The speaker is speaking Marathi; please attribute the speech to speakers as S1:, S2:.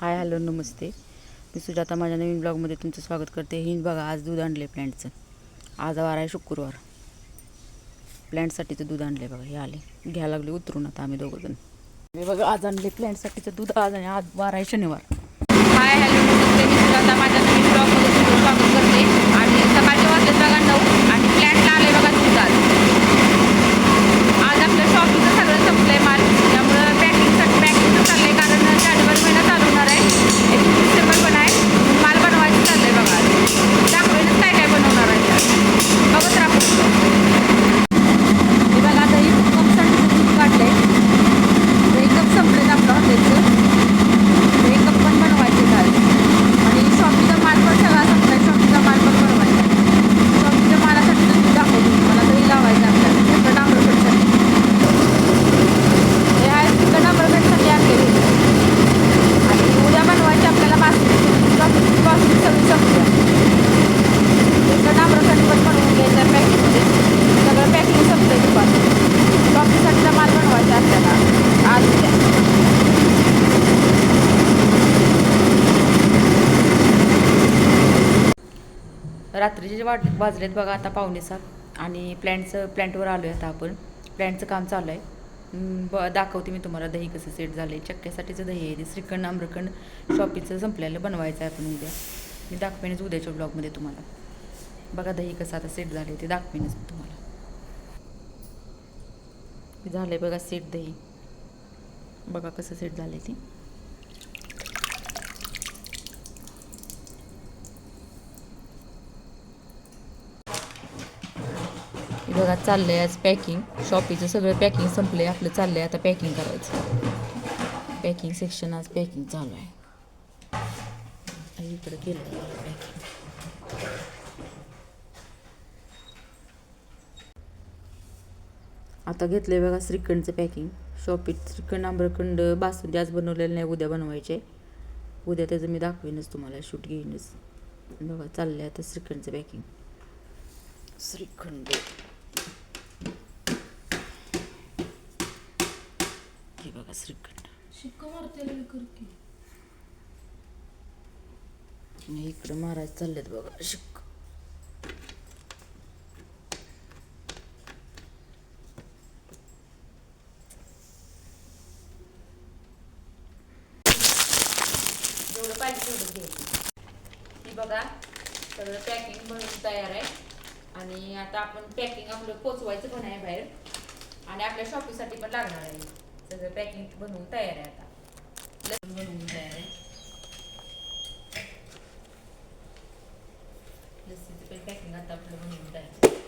S1: हाय हॅलो नमस्ते. मी सुजाता माझ्या नवीन ब्लॉगमध्ये तुमचं स्वागत करते. हे बघा आज दूध आणले प्लॅन्टचं. आज वार आहे शुक्रवार. प्लॅन्टसाठीचं दूध आणले बघा हे आले. घ्यायला लागले उतरून आता आम्ही दोघं जण मी बघा आज आणले प्लॅन्टसाठीचं दूध. आज आणि आज वार आहे शनिवार.
S2: हाय हॅलो नमस्ते. मी सुजाता माझ्या नवीन ब्लॉगमध्ये तुमचं स्वागत करते आणि सकाळचे वाजले बघा नऊ आणि फ्लॅटला आले बघा दूध आज आज आपलं शॉपिंगचं सगळं संपलंय माल त्यामुळं पॅकिंगसाठी पॅकिंगचं चाललंय कारण जानेवारी महिना चालू होणार आहे एक डिसेंबर पण आहे माल बनवायचं चाललंय बघा आज दाखवेनच काय काय बनवणार आहे त्यात. बघत राहू हे बघा आता एक कपसाठी दूध काढलंय तर एक कप संपलेत आपलं हॉटेलचं ते कप पण बनवायचे आज आणि शॉपीचा माल पण सगळा संपलाय शॉपीचा माल पण बनवायचा शॉपीच्या मालासाठी तर मी दाखवतो मला दही लावायचं आपल्याला तिखट आंबरकटसाठी हे आहे तिखट आंबरकटसाठी आणलेले आणि उद्या बनवायचे आपल्याला बासुंदी शॉपीची बासुंदी सगळी संपल्या तिखट आंबरकट पण बनवून घ्यायचं पॅकिंगमध्ये सगळं पॅकिंग संपलं दुपार शॉपीसाठीचा माल बनवायचा आपल्याला आज उद्या
S1: रात्रीचे जे वाट वाजलेत बघा आता पावणे सात. आणि प्लॅन्टचं प्लॅन्टवर आलो आहे आता आपण. प्लॅन्टचं काम चालू आहे. ब दाखवते मी तुम्हाला दही कसं सेट झालं आहे चक्क्यासाठीचं दही आहे. ते श्रीखंड आम्रखंड शॉपीचं संपलेलं. बनवायचं आहे आपण उद्या. मी दाखवेनच उद्याच्या ब्लॉगमध्ये तुम्हाला. बघा दही कसं आता सेट झालं आहे ते दाखवेनच तुम्हाला. झालं आहे बघा सेट दही. बघा कसं सेट झालं आहे ते. बघा बघा आहे आज पॅकिंग शॉपीचं सगळं पॅकिंग संपलं आहे आपलं चाललं आहे आता पॅकिंग करायचं. पॅकिंग सेक्शन आज पॅकिंग चालू आहे. इकडं केलं पॅकिंग आता घेतलं आहे बघा श्रीखंडचं पॅकिंग शॉपीत श्रीखंड आम्रखंड बासुंदी आज बनवलेलं नाही उद्या बनवायचे. उद्या त्याचं मी दाखवेनच तुम्हाला शूट घेईनच. बघा चाललं आहे आता श्रीखंडचं पॅकिंग श्रीखंड हे बघा श्रीखंड. इकडं महाराज चाललेत बघा. शिक्क. जेवढं पाहिजे तेवढं घ्यायचं ही बघा सगळं पॅकिंग बनवून तयार आहे. आणि आता आपण पॅकिंग आपलं पोचवायचं पण आहे बाहेर. आणि आपल्या शॉपिंगसाठी पण लागणार आहे. सगळं पॅकिंग बनवून तयार आहे आता लसूण बनवून तयार आहे लस्सीचं पण पॅकिंग आता आपलं बनवून तयार आहे